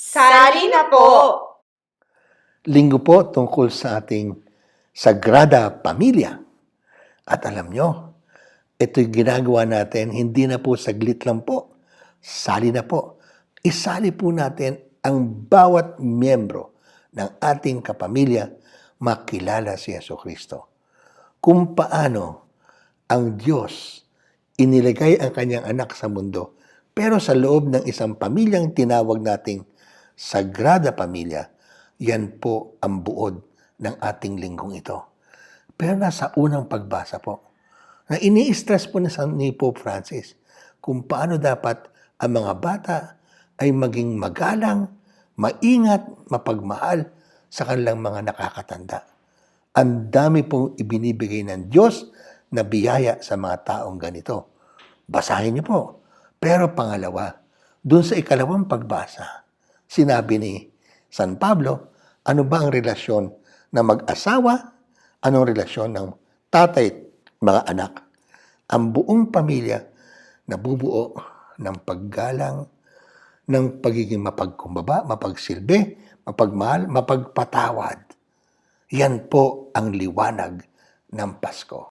Sali na po! Linggo po tungkol sa ating Sagrada Pamilya. At alam nyo, ito'y ginagawa natin, hindi na po saglit lang po. Sali na po. Isali po natin ang bawat miyembro ng ating kapamilya makilala si Yeso Kristo. Kung paano ang Diyos inilagay ang kanyang anak sa mundo, pero sa loob ng isang pamilyang tinawag nating Sagrada Pamilya, yan po ang buod ng ating linggong ito. Pero nasa unang pagbasa po, na ini-stress po ni Pope Francis kung paano dapat ang mga bata ay maging magalang, maingat, mapagmahal sa kanilang mga nakakatanda. Ang dami pong ibinibigay ng Diyos na biyaya sa mga taong ganito. Basahin niyo po. Pero pangalawa, dun sa ikalawang pagbasa, sinabi ni San Pablo, ano ba ang relasyon ng mag-asawa? Anong relasyon ng tatay at mga anak? Ang buong pamilya nabubuo ng paggalang, ng pagiging mapagkumbaba, mapagsilbi, mapagmahal, mapagpatawad. Yan po ang liwanag ng Pasko.